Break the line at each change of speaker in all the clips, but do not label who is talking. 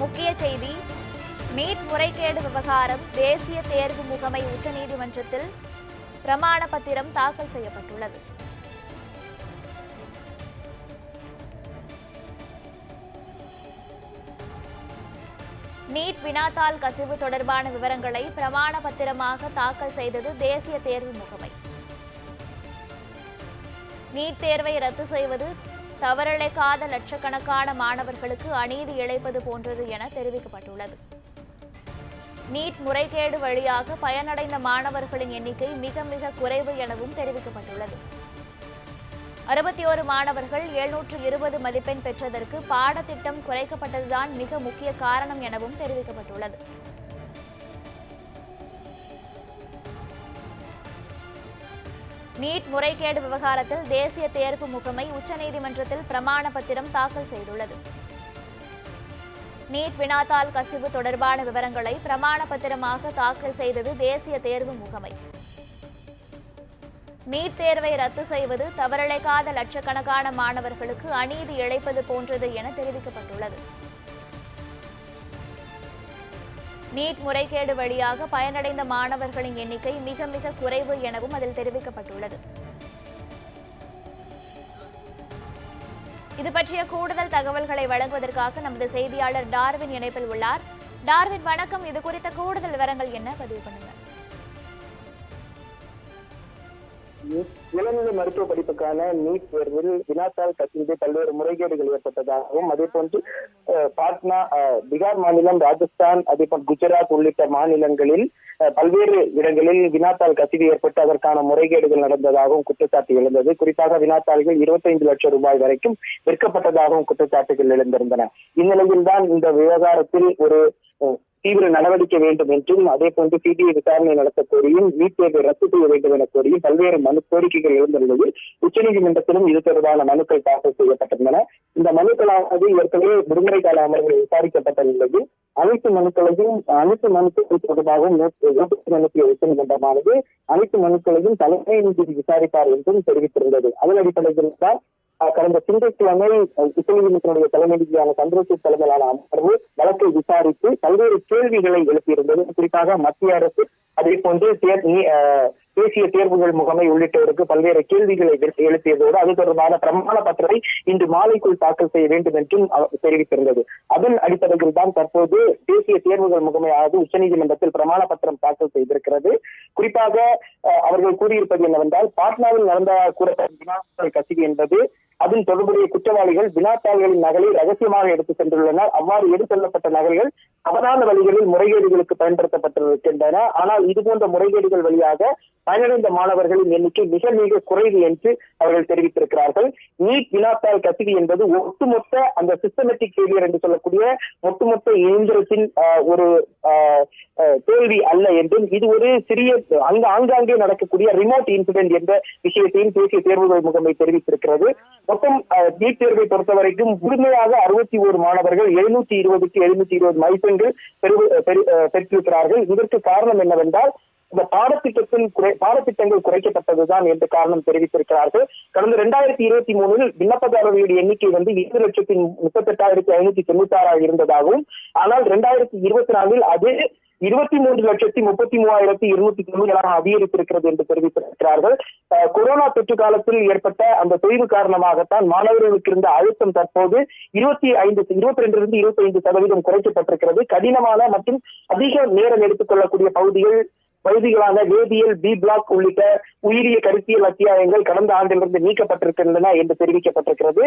முக்கிய செய்தி நீட் முறைகேடு விவகாரம் தேசிய தேர்வு முகமை உச்சநீதிமன்றத்தில் பிரமாண பத்திரம் தாக்கல் செய்யப்பட்டுள்ளது. நீட் வினாத்தாள் கசிவு தொடர்பான விவரங்களை பிரமாண பத்திரமாக தாக்கல் செய்தது தேசிய தேர்வு முகமை. நீட் தேர்வை ரத்து செய்வது தவறிழைக்காத லட்சக்கணக்கான மாணவர்களுக்கு அநீதி இழைப்பது போன்றது என தெரிவிக்கப்பட்டுள்ளது. நீட் முறைகேடு வழியாக பயனடைந்த மாணவர்களின் எண்ணிக்கை மிக மிக குறைவு எனவும் தெரிவிக்கப்பட்டுள்ளது. அறுபத்தி ஓரு மாணவர்கள் எழுநூற்று இருபது மதிப்பெண் பெற்றதற்கு பாடத்திட்டம் குறைக்கப்பட்டதுதான் மிக முக்கிய காரணம் எனவும் தெரிவிக்கப்பட்டுள்ளது. நீட் முறைகேடு விவகாரத்தில் தேசிய தேர்வு முகமை உச்சநீதிமன்றத்தில் பிரமாண பத்திரம் தாக்கல் செய்துள்ளது. நீட் வினாத்தாள் கசிவு தொடர்பான விவரங்களை பிரமாண பத்திரமாக தாக்கல் செய்தது தேசிய தேர்வு முகமை. நீட் தேர்வை ரத்து செய்வது தவறிழைக்காத லட்சக்கணக்கான மாணவர்களுக்கு அநீதி இழைப்பது போன்றது என தெரிவிக்கப்பட்டுள்ளது. நீட் முறைகேடு வழியாக பயனடைந்த மாணவர்களின் எண்ணிக்கை மிக மிக குறைவு எனவும் அதில் தெரிவிக்கப்பட்டுள்ளது. இது பற்றிய கூடுதல் தகவல்களை வழங்குவதற்காக நமது செய்தியாளர் டார்வின் இணைப்பில் உள்ளார். டார்வின் வணக்கம். இது குறித்த கூடுதல் விவரங்கள் என்ன? பதிவு பண்ணுங்க
இளநிலை மருத்துவ படிப்புக்கான நீட் தேர்வில் வினாத்தால் கசிந்து பல்வேறு முறைகேடுகள் ஏற்பட்டதாகவும் அதே போன்று பாட்னா பீகார் மாநிலம் ராஜஸ்தான் அதே குஜராத் உள்ளிட்ட மாநிலங்களில் அஹ், பல்வேறு இடங்களில் வினாத்தாள் கசிவு ஏற்பட்டு அதற்கான முறைகேடுகள் நடந்ததாகவும் குற்றச்சாட்டு எழுந்தது. குறிப்பாக வினாத்தாள்கள் இருபத்தைந்து லட்சம் ரூபாய் வரைக்கும் விற்கப்பட்டதாகவும் குற்றச்சாட்டுகள் எழுந்திருந்தன. இந்நிலையில் தான் இந்த விவகாரத்தில் ஒரு தீவிர நடவடிக்கை வேண்டும் என்றும் அதே போன்று சிபிஐ விசாரணை நடத்த கோரியும் நீட் தேர்வை ரத்து செய்ய வேண்டும் என கோரியும் பல்வேறு மனு கோரிக்கைகள் எழுந்த நிலையில் உச்சநீதிமன்றத்திலும் இது தொடர்பான மனுக்கள் தாக்கல் செய்யப்பட்டிருந்தன. இந்த மனுக்களானது ஏற்கனவே விடுமுறை கால அமர்வில் விசாரிக்கப்பட்ட நிலையில் அனைத்து மனுக்களையும் அனைத்து மனுக்கள் தொடர்பாகவும் நோட்டீஸ் அனுப்பிய உச்சநீதிமன்றமானது அனைத்து மனுக்களையும் தலைமை நீதிபதி விசாரிப்பார் என்றும் தெரிவித்திருந்தது. அதன் அடிப்படையில் தான் கடந்த திங்கட்கிழமை அஹ், உச்சநீதிமன்றத்துடைய தலைமை நீதியான சந்திரசூட் தலைமையிலான அமர்வு வழக்கை விசாரித்து பல்வேறு கேள்விகளை எழுப்பியிருந்தது. குறிப்பாக மத்திய அரசு அதே போன்று தேர்- அஹ், தேசிய தேர்வுகள் முகமை உள்ளிட்டோருக்கு பல்வேறு கேள்விகளை எழுப்பியதோடு அது தொடர்பான பிரமாண பத்திரத்தை இன்று மாலைக்குள் தாக்கல் செய்ய வேண்டும் என்றும் தெரிவித்திருந்தது. அதன் அடிப்படையில் தான் தற்போது தேசிய தேர்வுகள் முகமையானது உச்சநீதிமன்றத்தில் பிரமாண பத்திரம் தாக்கல் செய்திருக்கிறது. குறிப்பாக அஹ், அவர்கள் கூறியிருப்பது என்னவென்றால் பாட்னாவில் நடந்த கூறப்பட்ட வினாத்தாள் கசிவு என்பது அதில் தொடர்புடைய குற்றவாளிகள் வினாத்தாள்களின் நகலை ரகசியமாக எடுத்து சென்றுள்ளனர். அவ்வாறு எடுத்து செல்லப்பட்ட நகல்கள் தவறான வழிகளில் முறைகேடுகளுக்கு பயன்படுத்தப்பட்டிருக்கின்றன. ஆனால் இதுபோன்ற முறைகேடுகள் வழியாக பயனடைந்த மாணவர்களின் எண்ணிக்கை மிக மிக குறைவு என்று அவர்கள் தெரிவித்திருக்கிறார்கள். நீட் வினாத்தாள் கசிவு என்பது ஒட்டுமொத்த அந்த சிஸ்டமேட்டிக் ஃபெயிலியர் என்று சொல்லக்கூடிய ஒட்டுமொத்த இயந்திரத்தின் ஆஹ், ஒரு ஆஹ், தோல்வி அல்ல என்றும் இது ஒரு சிறிய அங்க ஆங்காங்கே நடக்கக்கூடிய ரிமோட் இன்சிடென்ட் என்ற விஷயத்தையும் தேசிய தேர்வுகள் முகமை தெரிவித்திருக்கிறது. மொத்தம் நீட் தேர்வை பொறுத்த வரைக்கும் முழுமையாக அறுபத்தி ஒரு மாணவர்கள் எழுநூத்தி இருபதுக்கு எழுநூத்தி இருபது மதிப்பெண்கள் பெற்றிருக்கிறார்கள். இதற்கு காரணம் என்னவென்றால் இந்த பாடத்திட்டத்தின் குறை பாடத்திட்டங்கள் குறைக்கப்பட்டதுதான் என்று காரணம் தெரிவித்திருக்கிறார்கள். கடந்த இரண்டாயிரத்தி இருபத்தி மூணில் விண்ணப்பதாரர்களுடைய எண்ணிக்கை வந்து இரண்டு லட்சத்தி முப்பத்தெட்டாயிரத்தி ஐநூத்தி தொண்ணூத்தி ஆறாக இருந்ததாகவும் ஆனால் இரண்டாயிரத்தி இருபத்தி நாலில் அது இருபத்தி மூன்று லட்சத்தி முப்பத்தி மூவாயிரத்தி இருநூத்தி தொண்ணூறாக அதிகரித்திருக்கிறது என்று தெரிவித்திருக்கிறார்கள். கொரோனா தொற்று காலத்தில் ஏற்பட்ட அந்த தொய்வு காரணமாகத்தான் மாணவர்களுக்கு இருந்த அழுத்தம் தற்போது இருபத்தி ஐந்து இருபத்தி ரெண்டிலிருந்து இருபத்தி ஐந்து சதவீதம் குறைக்கப்பட்டிருக்கிறது. கடினமான மற்றும் அதிக நேரம் எடுத்துக்கொள்ளக்கூடிய பகுதிகள் பகுதிகளான வேதியியல் பி பிளாக் உள்ளிட்ட உயிரிய கருத்தியல் அத்தியாயங்கள் கடந்த ஆண்டிலிருந்து நீக்கப்பட்டிருக்கின்றன என்று தெரிவிக்கப்பட்டிருக்கிறது.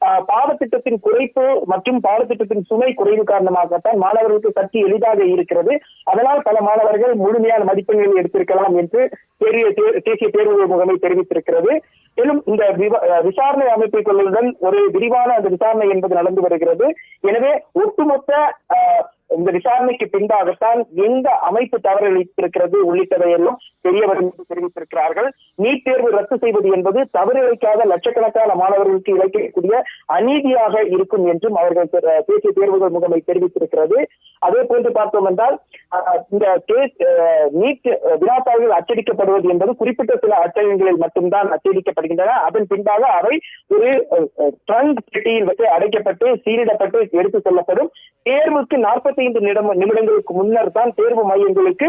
ஆஹ் பாடத்திட்டத்தின் குறைப்பு மற்றும் பாடத்திட்டத்தின் சுமை குறைவு காரணமாகத்தான் மாணவர்களுக்கு சற்று எளிதாக இருக்கிறது. அதனால் பல மாணவர்கள் முழுமையான மதிப்பெண்களை எடுத்திருக்கலாம் என்று தேசிய தேசிய தேர்வு முகமை தெரிவித்திருக்கிறது. மேலும் இந்த விசாரணை அமைப்பை கொள்ளுடன் ஒரு விரிவான அந்த விசாரணை என்பது நடந்து வருகிறது. எனவே ஒட்டுமொத்த ஆஹ், இந்த விசாரணைக்கு பின்பாகத்தான் எந்த அமைப்பு தவறிழைத்திருக்கிறது உள்ளிட்டவை எல்லாம் தெரிவித்திருக்கிறார்கள். நீட் தேர்வு ரத்து செய்வது என்பது தவறிழைக்காத லட்சக்கணக்கான மாணவர்களுக்கு இழைக்கக்கூடிய அநீதியாக இருக்கும் என்றும் அவர்கள் தேசிய தேர்வுகள் முகமை தெரிவித்திருக்கிறது. அதே போன்று பார்த்தோம் என்றால் இந்த நீட் வினாத்தாள்கள் அச்சடிக்கப்படுவது என்பது குறிப்பிட்ட சில அச்சகங்களில் மட்டும்தான் அச்சடிக்கப்படுகின்றன. அதன் பின்பாக அவை ஒரு ட்ரங்க் பெட்டியில் வைத்து அடைக்கப்பட்டு சீரிடப்பட்டு எடுத்துச் செல்லப்படும். தேர்வுக்கு 45 நிமிடம் நிமிடங்களுக்கு முன்னர் தான் தேர்வு மையங்களுக்கு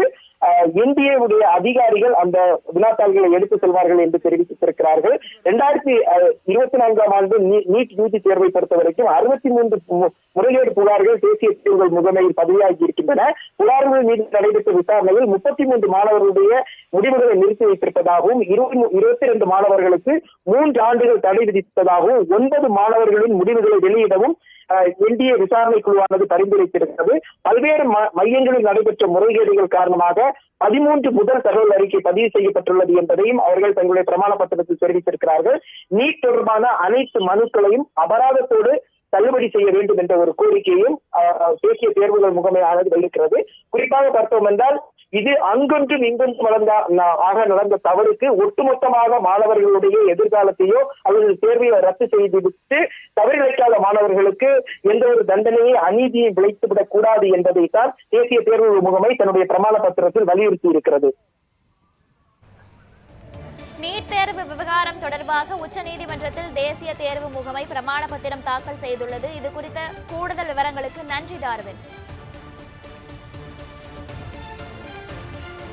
என்டிஏவுடைய அதிகாரிகள் அந்த வினாத்தாள்களை எடுத்து செல்வார்கள் என்று தெரிவித்திருக்கிறார்கள். இரண்டாயிரத்தி இருபத்தி நான்காம் ஆண்டு நீட் யூஜி தேர்வை பொறுத்த வரைக்கும் அறுபத்தி மூன்று மு- முறைகேடு புகார்கள் தேசிய தேர்வுகள் முகமையில் பதிவாகி இருக்கின்றன. புகார்கள் மீது நடைபெற்ற விசாரணையில் முப்பத்தி மூன்று மாணவர்களுடைய முடிவுகளை நிறுத்தி வைத்திருப்பதாகவும் இருபத்தி இரண்டு மாணவர்களுக்கு மூன்று ஆண்டுகள் தடை விதித்ததாகவும் ஒன்பது மாணவர்களின் முடிவுகளை வெளியிடவும் என்டிஏ விசாரணை குழுவானது பரிந்துரைத்திருக்கிறது. பல்வேறு ம- மையங்களில் நடைபெற்ற முறைகேடுகள் காரணமாக பதிமூன்று முதல் தகவல் அறிக்கை பதிவு செய்யப்பட்டுள்ளது என்பதையும் அவர்கள் தங்களுடைய பிரமாண பத்திரத்தில் தெரிவித்திருக்கிறார்கள். நீட் தொடர்பான அனைத்து மனுக்களையும் அபராதத்தோடு தள்ளுபடி செய்ய வேண்டும் என்ற ஒரு கோரிக்கையும் தேசிய தேர்வுகள் முகமையானது வெளியிட்டிருக்கிறது. குறிப்பாக பார்த்தோம் என்றால் இது அங்கொன்றும் இங்கும் வளர்ந்த ஆக நடந்த தவறுக்கு ஒட்டுமொத்தமாக மாணவர்களுடைய எதிர்காலத்தையோ அல்லது தேர்வை ரத்து செய்துவிட்டு தவறிழைக்காத மாணவர்களுக்கு எந்த ஒரு தண்டனையை அநீதியை விளைத்துவிடக் கூடாது என்பதைத்தான் தேசிய தேர்வு முகமை தன்னுடைய பிரமாண பத்திரத்தில் வலியுறுத்தி இருக்கிறது.
நீட் தேர்வு விவகாரம் தொடர்பாக உச்சநீதிமன்றத்தில் தேசிய தேர்வு முகமை பிரமாண பத்திரம் தாக்கல் செய்துள்ளது. இது குறித்த கூடுதல் விவரங்களுக்கு நன்றி டார்வின்.